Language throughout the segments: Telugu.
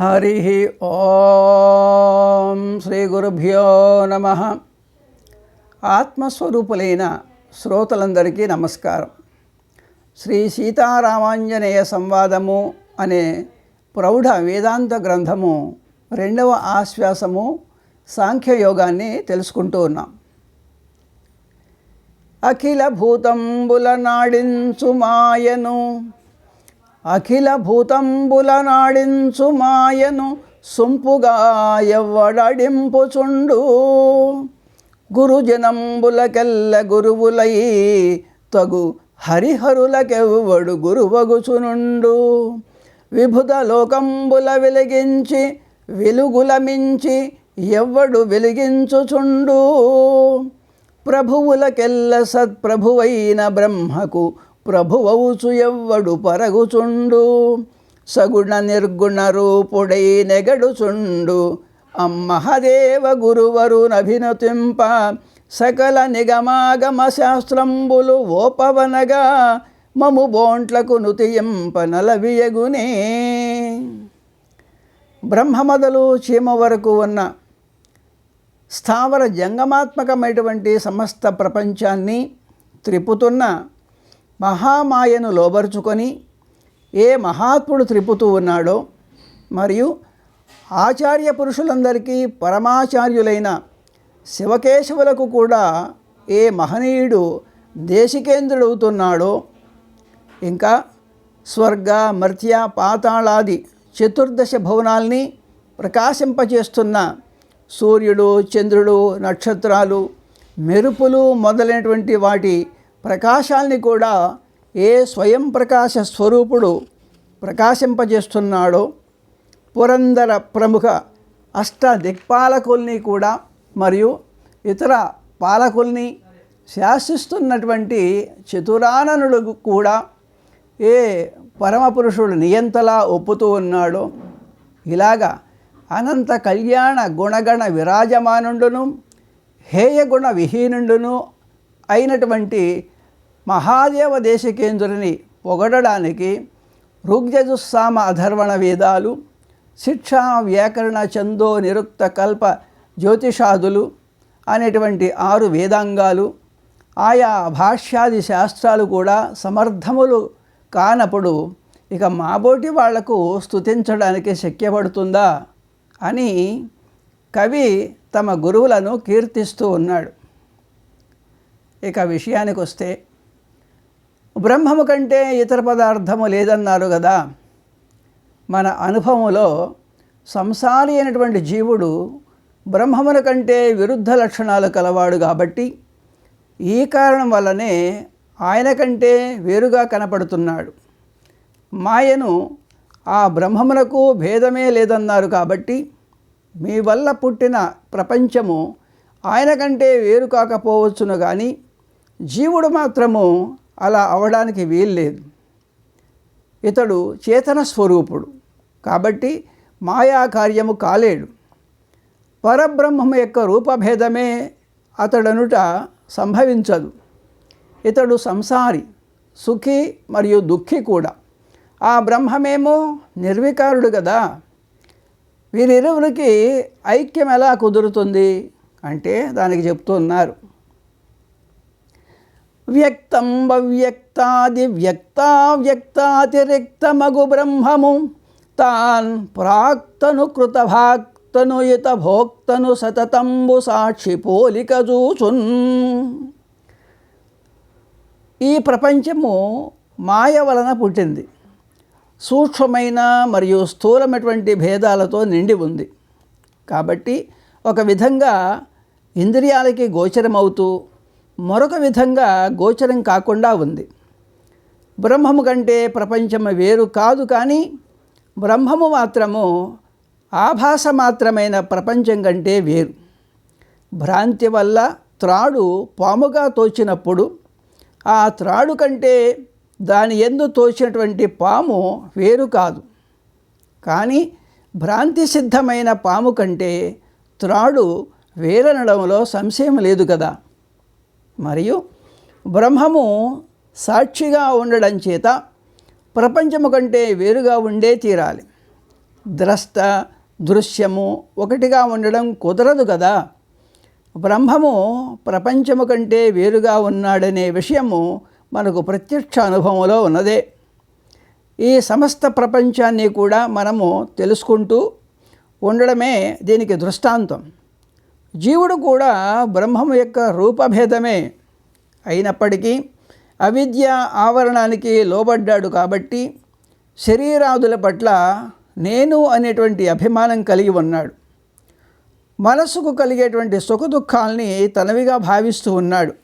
హరి ఓం శ్రీ గురుభ్యో నమ ఆత్మస్వరూపులైన శ్రోతలందరికీ నమస్కారం। శ్రీ సీతారామాంజనేయ సంవాదము అనే ప్రౌఢ వేదాంత గ్రంథము రెండవ ఆశ్వాసము సాంఖ్యయోగాన్ని తెలుసుకుంటూ ఉన్నాం. అఖిల భూతంబుల నాడించు మాయను అఖిల భూతంబుల నాడించు మాయను సొంపుగా ఎవ్వడడింపుచుండు. గురుజనంబులకెల్ల గురువులై తగు హరిహరులకెవ్వడు గురువగుచునుండు. విభుద లోకంబుల వెలిగించి వెలుగుల మించి ఎవ్వడు వెలిగించుచుండు. ప్రభువులకెల్ల సత్ప్రభువైన బ్రహ్మకు ప్రభువవుచు ఎవ్వడు పరగుచుండు. సగుణ నిర్గుణ రూపుడై నెగడుచుండు. అమ్మహదేవ గురువరు నభినతింప సకల నిగమాగమ శాస్త్రంబులు ఓపవనగా. మము బోంట్లకు నుతియింప నలవియగునే. బ్రహ్మ మొదలు చీమ వరకు ఉన్న స్థావర జంగమాత్మకమైనటువంటి సమస్త ప్రపంచాన్ని త్రిపుతున్న మహామాయను లోబరుచుకొని ఏ మహాత్ముడు త్రిపుతూ ఉన్నాడో మరియు ఆచార్య పురుషులందరికీ పరమాచార్యులైన శివకేశవులకు కూడా ఏ మహనీయుడు దేశికేంద్రుడవుతున్నాడో ఇంకా స్వర్గ మర్త్య పాతాళాది చతుర్దశ భవనాల్ని ప్రకాశింపచేస్తున్న సూర్యుడు చంద్రుడు నక్షత్రాలు మెరుపులు మొదలైనటువంటి వాటి ప్రకాశాల్ని కూడా ఏ స్వయం ప్రకాశ స్వరూపుడు ప్రకాశింపజేస్తున్నాడో పురందర ప్రముఖ అష్ట దిక్పాలకుల్ని కూడా మరియు ఇతర పాలకుల్ని శాసిస్తున్నటువంటి చతురాననుడు కూడా ఏ పరమపురుషుడు నియంతలా ఒప్పుతూ ఉన్నాడో ఇలాగా అనంత కళ్యాణ గుణగణ విరాజమానుండును హేయగుణ విహీనుండును అయినటువంటి మహాదేవ దేశకేంద్రుని పొగడడానికి ఋగ్యజుస్సామ అధర్వణ వేదాలు శిక్షా వ్యాకరణ చందో నిరుక్త కల్ప జ్యోతిషాదులు అనేటువంటి ఆరు వేదాంగాలు ఆయా భాష్యాది శాస్త్రాలు కూడా సమర్థములు కానప్పుడు ఇక మాబోటి వాళ్ళకు స్తుతించడానికి శక్యపడుతుందా అని కవి తమ గురువులను కీర్తిస్తూ ఉన్నాడు. ఇక విషయానికి వస్తే బ్రహ్మము కంటే ఇతర పదార్థము లేదన్నారు కదా. మన అనుభవంలో సంసారి అయినటువంటి జీవుడు బ్రహ్మముల కంటే విరుద్ధ లక్షణాలు కలవాడు కాబట్టి ఈ కారణం వల్లనే ఆయన కంటే వేరుగా కనపడుతున్నాడు. మాయను ఆ బ్రహ్మమునకు భేదమే లేదన్నారు కాబట్టి మీ వల్ల పుట్టిన ప్రపంచము ఆయన కంటే వేరు కాకపోవచ్చును కానీ జీవుడు మాత్రము అలా అవడానికి వీల్లేదు ఇతడు చేతన స్వరూపుడు. కాబట్టి మాయా కార్యము కాలేడు. పరబ్రహ్మము యొక్క రూపభేదమే అతడనుట సంభవించదు. ఇతడు సంసారి సుఖి మరియు దుఃఖి కూడా. ఆ బ్రహ్మమేమో నిర్వికారుడు కదా వీరిరువురికి ఐక్యం ఎలా కుదురుతుంది? అంటే దానికి చెప్తున్నారు. వ్యక్తం వ్యక్తాది వ్యక్తావ్యక్తాతిరిక్తమగు బ్రహ్మము తాన్ ప్రాక్తను కృతభాక్తనుయుత భోక్తను సతతంబు సాక్షి పోలిక చూచున్. ఈ ప్రపంచము మాయ వలన పుట్టింది. సూక్ష్మమైన మరియు స్థూలమైనటువంటి భేదాలతో నిండి ఉంది. కాబట్టి ఒక విధంగా ఇంద్రియాలకి గోచరమవుతూ మరొక విధంగా గోచరం కాకుండా ఉంది. బ్రహ్మము కంటే ప్రపంచము వేరు కాదు కానీ బ్రహ్మము మాత్రము ఆభాస మాత్రమైన ప్రపంచం కంటే వేరు. భ్రాంతి వల్ల త్రాడు పాముగా తోచినప్పుడు ఆ త్రాడు కంటే దాని ఎందు తోచినటువంటి పాము వేరు కాదు. కానీ భ్రాంతి సిద్ధమైన పాము కంటే త్రాడు వేరనడంలో సంశయం లేదు కదా. మరియు బ్రహ్మము సాక్షిగా ఉండడం చేత ప్రపంచము కంటే వేరుగా ఉండే తీరాలి. ద్రష్ట దృశ్యము ఒకటిగా ఉండడం కుదరదు కదా. బ్రహ్మము ప్రపంచము కంటే వేరుగా ఉన్నాడనే విషయము మనకు ప్రత్యక్ష అనుభవంలో ఉన్నదే. ఈ సమస్త ప్రపంచాన్ని కూడా మనము తెలుసుకుంటూ ఉండడమే దీనికి దృష్టాంతం. జీవుడు కూడా బ్రహ్మము యొక్క రూపభేదమే అయినప్పటికీ అవిద్య ఆవరణానికి లోబడ్డాడు కాబట్టి శరీరాదుల పట్ల నేను అనేటువంటి అభిమానం కలిగి ఉన్నాడు. మనసుకు కలిగేటువంటి సుఖదుఖాల్ని తనవిగా భావిస్తూ ఉన్నాడు.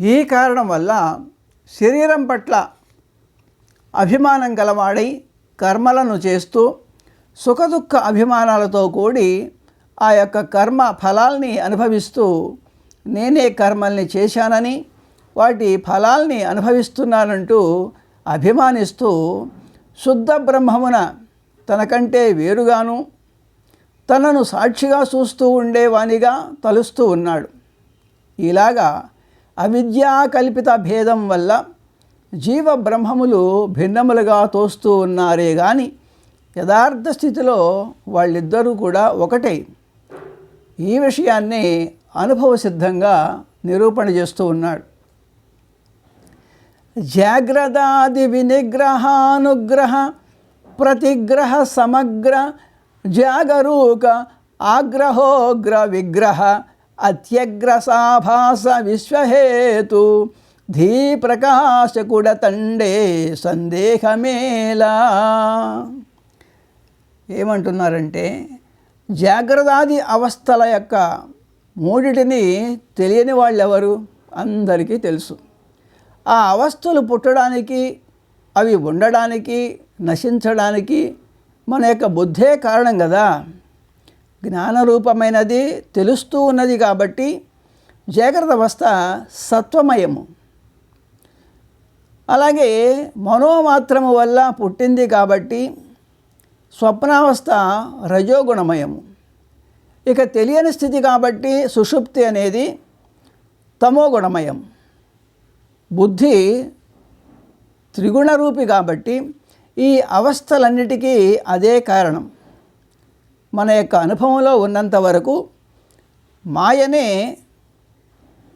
ఈ కారణం వల్ల శరీరం పట్ల అభిమానం గలవాడై కర్మలను చేస్తూ సుఖదుఖ అభిమానాలతో కూడి ఆ యొక్క కర్మ ఫలాల్ని అనుభవిస్తూ నేనే కర్మల్ని చేశానని వాటి ఫలాల్ని అనుభవిస్తున్నానంటూ అభిమానిస్తూ శుద్ధ బ్రహ్మమున తనకంటే వేరుగాను తనను సాక్షిగా చూస్తూ ఉండేవానిగా తలుస్తూ ఉన్నాడు. ఇలాగా అవిద్యా కల్పిత భేదం వల్ల జీవ బ్రహ్మములు భిన్నములుగా తోస్తూ ఉన్నారే కానీ యథార్థ స్థితిలో వాళ్ళిద్దరూ కూడా ఒకటే ఈ విషయాన్ని అనుభవ సిద్ధంగా నిరూపణ చేస్తూ ఉన్నాడు. జాగ్రదాది వినిగ్రహానుగ్రహ ప్రతిగ్రహ సమగ్ర జాగరూక ఆగ్రహోగ్ర విగ్రహ అత్యగ్ర సాభాస విశ్వహేతు ధీ ప్రకాశకుడ తండే సందేహమేలా ఏమంటున్నారంటే జాగ్రత్తాది అవస్థల యొక్క మూడిటిని తెలియని వాళ్ళు ఎవరు అందరికీ తెలుసు. ఆ అవస్థలు పుట్టడానికి అవి ఉండడానికి నశించడానికి మన యొక్క బుద్ధే కారణం కదా. జ్ఞానరూపమైనది తెలుస్తూ ఉన్నది కాబట్టి జాగ్రత్త అవస్థ సత్వమయము. అలాగే మనోమాత్రము వల్ల పుట్టింది కాబట్టి స్వప్నావస్థ రజోగుణమయము. ఇక తెలియని స్థితి కాబట్టి సుషుప్తి అనేది తమోగుణమయం బుద్ధి త్రిగుణరూపి కాబట్టి ఈ అవస్థలన్నిటికీ అదే కారణం. మన యొక్క అనుభవంలో ఉన్నంత వరకు మాయనే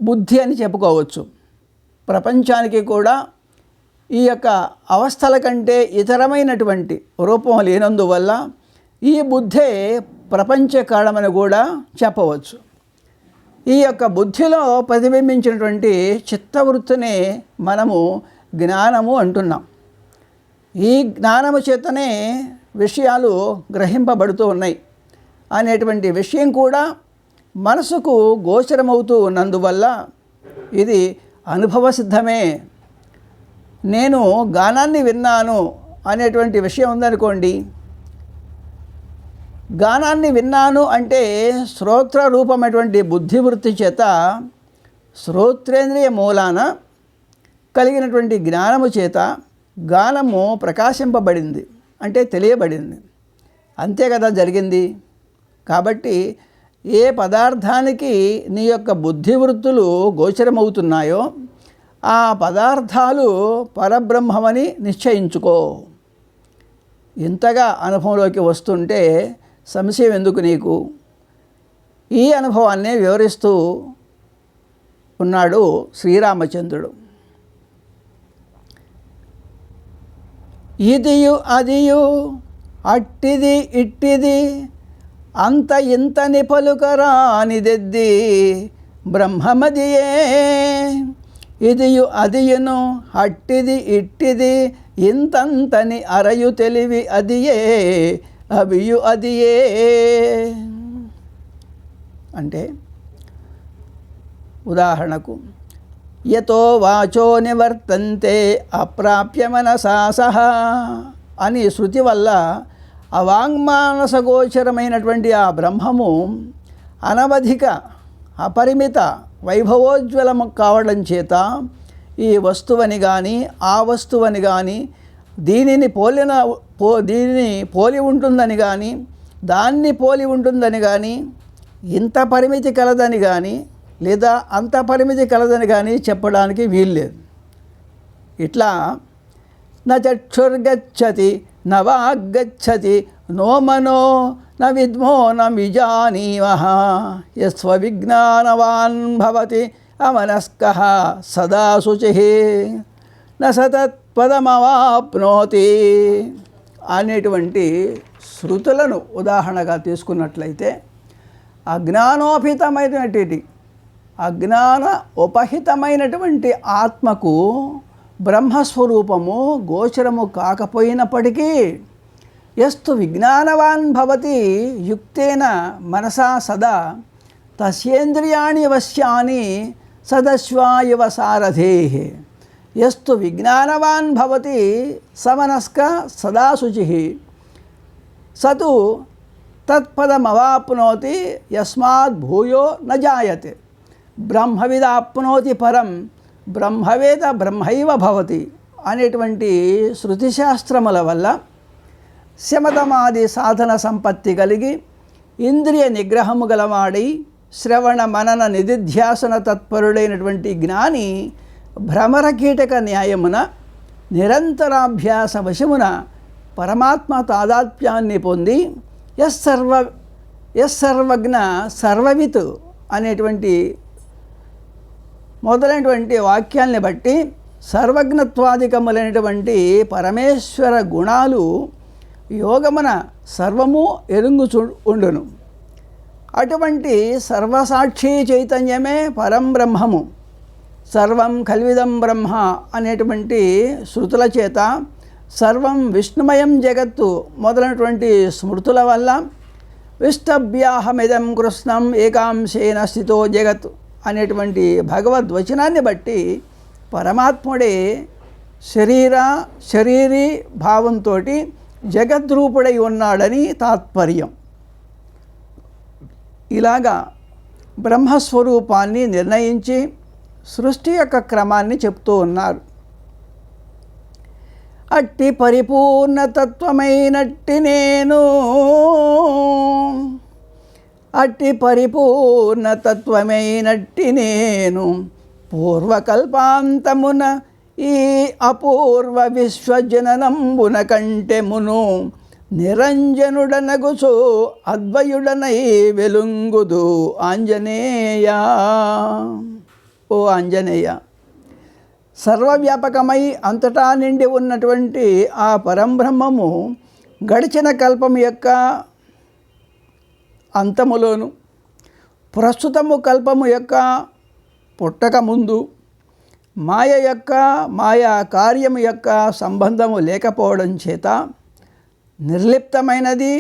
బుద్ధి అని చెప్పుకోవచ్చు. ప్రపంచానికి కూడా ఈ యొక్క అవస్థల కంటే ఇతరమైనటువంటి రూపం లేనందువల్ల ఈ బుద్ధే ప్రపంచ కారణమని కూడా చెప్పవచ్చు. ఈ యొక్క బుద్ధిలో ప్రతిబింబించినటువంటి చిత్తవృత్తిని మనము జ్ఞానము అంటున్నాం. ఈ జ్ఞానము చేతనే విషయాలు గ్రహింపబడుతూ ఉన్నాయి. అనేటువంటి విషయం కూడా మనసుకు గోచరమవుతూ ఉన్నందువల్ల ఇది అనుభవ సిద్ధమే నేను గానాన్ని విన్నాను అనేటువంటి విషయం ఉందనుకోండి. గానాన్ని విన్నాను అంటే శ్రోత్ర రూపమైనటువంటి బుద్ధివృత్తి చేత శ్రోత్రేంద్రియ మూలాన కలిగినటువంటి జ్ఞానము చేత గానము ప్రకాశింపబడింది అంటే తెలియబడింది. అంతే కదా జరిగింది. కాబట్టి ఏ పదార్థానికి నీ యొక్క బుద్ధివృత్తులు గోచరమవుతున్నాయో ఆ పదార్థాలు పరబ్రహ్మమని నిశ్చయించుకో. ఇంతగా అనుభవంలోకి వస్తుంటే సంశయం ఎందుకు నీకు? ఈ అనుభవాన్ని వివరిస్తూ ఉన్నాడు శ్రీరామచంద్రుడు. ఇదియు అదియు అట్టిది ఇట్టిది అంత ఇంతని పలుకరానిదెద్ది బ్రహ్మమదియే. ఇదియు అదియును హట్టిది ఇట్టిది ఇంతంతని అరయు తెలివి అదియే అవియు అదియే. అంటే ఉదాహరణకు యతో వాచో నివర్తంతే అప్రాప్యమనసాసహ అని శృతి వల్ల అవాంగ్మానసగోచరమైనటువంటి ఆ బ్రహ్మము అనవధిక అపరిమిత వైభవోజ్వలము కావడం చేత ఈ వస్తువని కానీ ఆ వస్తువని కానీ దీనిని పోలిన పో దీనిని పోలి ఉంటుందని కానీ దాన్ని పోలి ఉంటుందని కానీ ఇంత పరిమితి కలదని కానీ లేదా అంత పరిమితి కలదని కానీ చెప్పడానికి వీల్లేదు ఇట్లా న చక్షుర్గచ్చతి నవాగచ్చతి నో మనో న విద్మో న విజానీమః యస్వవిజ్ఞానవాన్ భవతి అమనస్క సదా శుచి న సతత్పదమవాప్నోతి అనేటువంటి శృతులను ఉదాహరణగా తీసుకున్నట్లయితే అజ్ఞానోపితమైనటువంటి అజ్ఞాన ఉపహితమైనటువంటి ఆత్మకు బ్రహ్మస్వరూపము గోచరము కాకపోయినప్పటికీ ఎస్తు విజ్ఞానవాన్ భవతి యుక్తేన మనసా సదా తస్యేంద్రియాణి వశ్యాని సదశ్వాయువ సారథే. ఎస్తు విజ్ఞానవాన్ భవతి సమనస్క సదా శుచి. సతు తత్పదమవాప్నోతి యస్మాత్ భూయో న జాయతే. బ్రహ్మవిదాప్నోతి పరం బ్రహ్మవేద బ్రహ్మైవ భవతి అనేటువంటి శృతిశాస్త్రముల వల్ల శమతమాది సాధన సంపత్తి కలిగి ఇంద్రియ నిగ్రహము గలవాడై శ్రవణ మనన నిధిధ్యాసన తత్పరుడైనటువంటి జ్ఞాని భ్రమర కీటక న్యాయమున నిరంతరాభ్యాస వశమున పరమాత్మ తాదాత్మ్యాన్ని పొంది యస్సర్వ యస్సర్వజ్ఞ సర్వవిత్ అనేటువంటి మొదలైనటువంటి వాక్యాల్ని బట్టి సర్వజ్ఞత్వాధికములైనటువంటి పరమేశ్వర గుణాలు యోగమున సర్వము ఎరుంగుచు ఉండును అటువంటి సర్వసాక్షి చైతన్యమే పరం బ్రహ్మము. సర్వం కల్విదం బ్రహ్మ అనేటువంటి శృతుల చేత సర్వం విష్ణుమయం జగత్తు మొదలైనటువంటి స్మృతుల వల్ల విష్టభ్యాహమిదం కృష్ణం ఏకాంశేన స్థితో జగత్ అనేటువంటి భగవద్వచనాన్ని బట్టి పరమాత్ముడే శరీర శరీరీ భావంతో జగద్రూపుడై ఉన్నాడని తాత్పర్యం. ఇలాగా బ్రహ్మస్వరూపాన్ని నిర్ణయించి సృష్టి యొక్క క్రమాన్ని చెప్తూ ఉన్నారు. అట్టి పరిపూర్ణతత్వమైనట్టి నేను. అట్టి పరిపూర్ణతత్వమైనట్టి నేను. పూర్వకల్పాంతమున ఈ అపూర్వ విశ్వజననంబున కంటే మును నిరంజనుడనగుచు అద్వయుడనై వెలుంగుదు ఆంజనేయ. ఓ ఆంజనేయ సర్వవ్యాపకమై అంతటా నిండి ఉన్నటువంటి ఆ పరంబ్రహ్మము గడిచిన కల్పం యొక్క అంతములోను ప్రస్తుతము కల్పము యొక్క పుట్టక ముందు మాయ యొక్క మాయా కార్యము యొక్క సంబంధము లేకపోవడం చేత నిర్లిప్తమైనది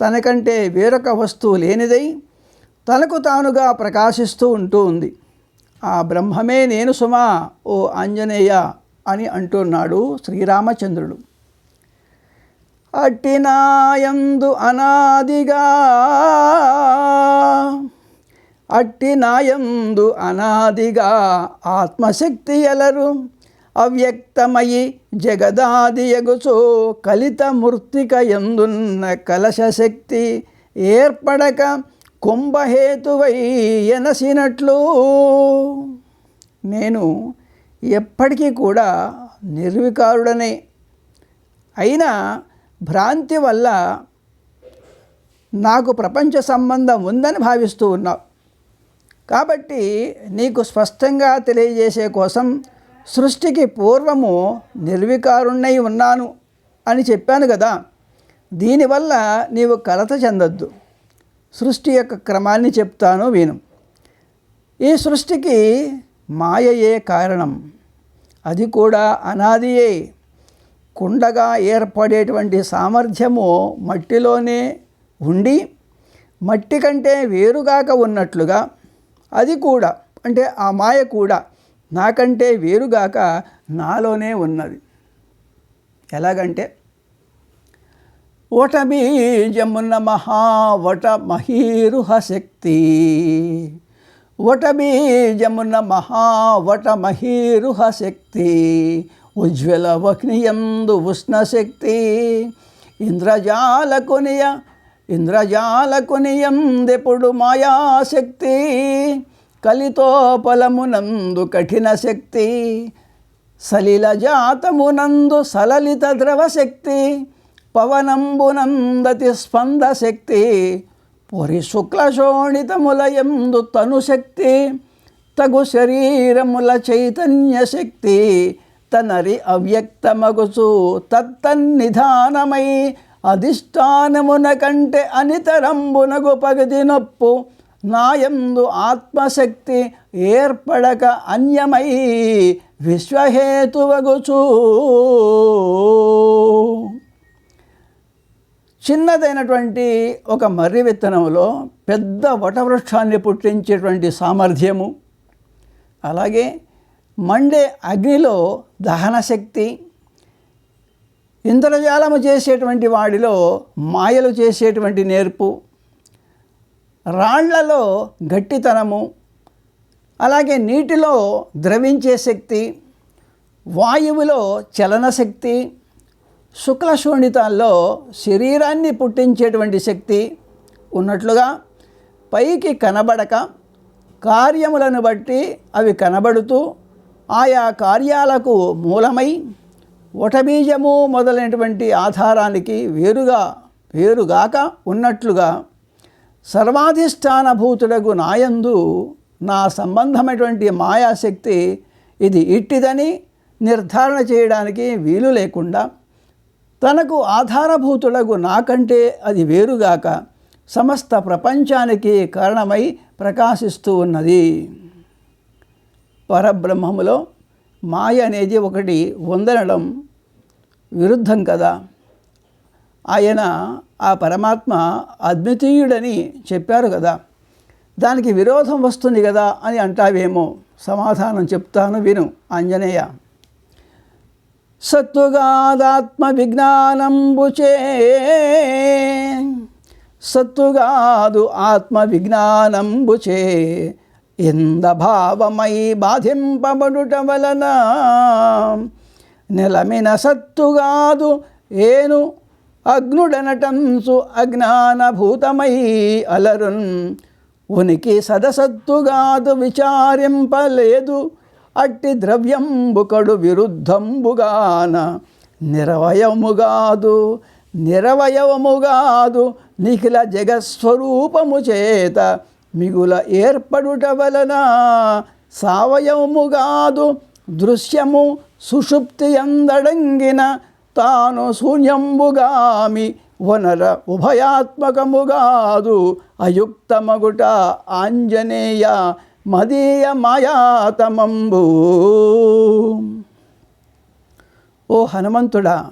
తనకంటే వేరొక వస్తువు లేనిదై తనకు తానుగా ప్రకాశిస్తూ ఉంటూ ఉంది. ఆ బ్రహ్మమే నేను సుమా ఓ ఆంజనేయ అని అంటున్నాడు శ్రీరామచంద్రుడు. అట్టినాయందు అనాదిగా అట్టి నాయందు అనాదిగా ఆత్మశక్తి ఎలరు. అవ్యక్తమయి జగదాదియగుచో కలిత మృత్తిక ఎందున్న కలశ శక్తి ఏర్పడక కుంభహేతువై ఎనసినట్లు. నేను ఎప్పటికీ కూడా నిర్వికారుడనే. అయినా భ్రాంతి వల్ల నాకు ప్రపంచ సంబంధం ఉందని భావిస్తూ ఉన్నావు. కాబట్టి నీకు స్పష్టంగా తెలియజేసే కోసం సృష్టికి పూర్వము నిర్వికారుణ్ణై ఉన్నాను అని చెప్పాను కదా. దీనివల్ల నీవు కలత చెందొద్దు. సృష్టి యొక్క క్రమాన్ని చెప్తాను విను. ఈ సృష్టికి మాయయే కారణం. అది కూడా అనాదియే. కుండగా ఏర్పడేటువంటి సామర్థ్యము మట్టిలోనే ఉండి మట్టి కంటే వేరుగాక ఉన్నట్లుగా అది కూడా అంటే ఆ మాయ కూడా నాకంటే వేరుగాక నాలోనే ఉన్నది. ఎలాగంటే ఓటబీజమున్న మహావట మహీరుహ శక్తి. వట మహావట మహీరుహ శక్తి. ఉజ్వల వహ్నియందు ఉష్ణశక్తి ఇంద్రజాలకునియ ఇంద్రజాలకునియందెప్పుడు మాయాశక్తి కలితోపలమునందు కఠిన శక్తి సలిల జాతమునందు సలలిత ద్రవశక్తి పవనంబునందతి స్పందశక్తి పొరి శుక్లశోణితములయందు తనుశక్తి తగు శరీరముల చైతన్య శక్తి తనరి అవ్యక్తమగుచు తత్తన్నిధానమై అధిష్టానమున కంటే అనితరంబునగు పగది నొప్పు నాయందు ఆత్మశక్తి ఏర్పడక అన్యమై విశ్వహేతువగుచూ. చిన్నదైనటువంటి ఒక మర్రి విత్తనంలో పెద్ద వటవృక్షాన్ని పుట్టించేటువంటి సామర్థ్యము. అలాగే మండే అగ్నిలో దహన శక్తి ఇంద్రజాలము చేసేటువంటి వాడిలో మాయలు చేసేటువంటి నేర్పు రాళ్ళలో గట్టితనము అలాగే నీటిలో ద్రవించే శక్తి వాయువులో చలన శక్తి శుక్ల శోణితాల్లో శరీరాన్ని పుట్టించేటువంటి శక్తి ఉన్నట్లుగా పైకి కనబడక కార్యములను బట్టి అవి కనబడుతూ ఆయా కార్యాలకు మూలమై వటబీజము మొదలైనటువంటి ఆధారానికి వేరుగా వేరుగాక ఉన్నట్లుగా సర్వాధిష్టానభూతుడగు నాయందు నా సంబంధమైనటువంటి మాయాశక్తి ఇది ఇట్టిదని నిర్ధారణ చేయడానికి వీలు లేకుండా తనకు ఆధారభూతుడగు నాకంటే అది వేరుగాక సమస్త ప్రపంచానికి కారణమై ప్రకాశిస్తూ ఉన్నది. పరబ్రహ్మములో మాయ అనేది ఒకటి వందనడం విరుద్ధం కదా. ఆయన ఆ పరమాత్మ అద్వితీయుడని చెప్పారు కదా. దానికి విరోధం వస్తుంది కదా అని అంటావేమో. సమాధానం చెప్తాను విను ఆంజనేయ. సత్తుగాదాత్మ విజ్ఞానంబుచే సత్తుగాదు ఆత్మ విజ్ఞానంబుచే ఇంద భావమై బాధింపబడుట వలన నెలమిన సత్తుగాదు ఏను అగ్నుడనటంసు అజ్ఞానభూతమై అలరున్. ఉనికి సదసత్తుగాదు విచారింపలేదు అట్టి ద్రవ్యంబుకడు విరుద్ధంబుగాన నిరవయముగాదు నిరవయవముగాదు నిఖిల జగస్వరూపము చేత మిగుల ఏర్పడుట వలన సావయవముగాదు దృశ్యము సుషుప్తి అందడంగిన తాను శూన్యంబుగామి వనర ఉభయాత్మకముగాదు అయుక్తమగుట ఆంజనేయ మదీయ మాయాతమంబు. ఓ హనుమంతుడా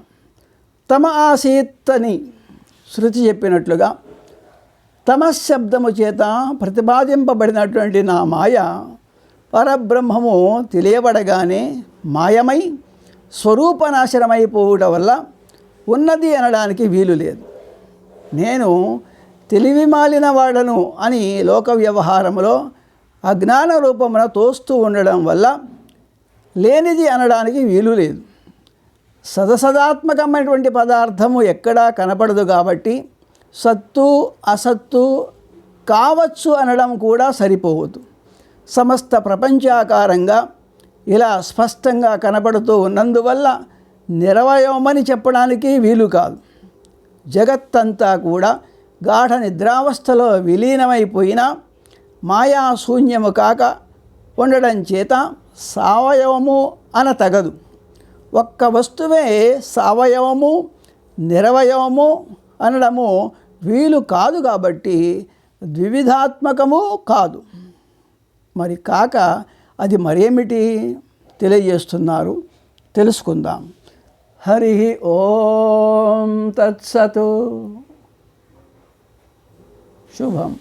తమ ఆసీత్తని శృతి చెప్పినట్లుగా తమశ్శబ్దము చేత ప్రతిపాదింపబడినటువంటి నా మాయ పరబ్రహ్మము తెలియబడగానే మాయమై స్వరూపనాశనమైపోవడం వల్ల ఉన్నది అనడానికి వీలు లేదు. నేను తెలివి మాలిన వాడను అని లోక వ్యవహారంలో అజ్ఞాన రూపమున తోస్తూ ఉండడం వల్ల లేనిది అనడానికి వీలు లేదు. సదసదాత్మకమైనటువంటి పదార్థము ఎక్కడా కనపడదు కాబట్టి సత్తు అసత్తు కావచ్చు అనడం కూడా సరిపోవద్దు. సమస్త ప్రపంచాకారంగా ఇలా స్పష్టంగా కనబడుతూ ఉన్నందువల్ల నిరవయవమని చెప్పడానికి వీలు కాదు. జగత్తంతా కూడా గాఢ నిద్రావస్థలో విలీనమైపోయినా మాయాశూన్యము కాక ఉండడం చేత సావయవము అన తగదు ఒక్క వస్తువే సవయవము నిరవయవము అనడము వీలు కాదు కాబట్టి ద్వివిధాత్మకము కాదు. మరి కాక అది మరేమిటి తెలియజేస్తున్నారు? తెలుసుకుందాం. హరి ఓం తత్సతు. శుభం.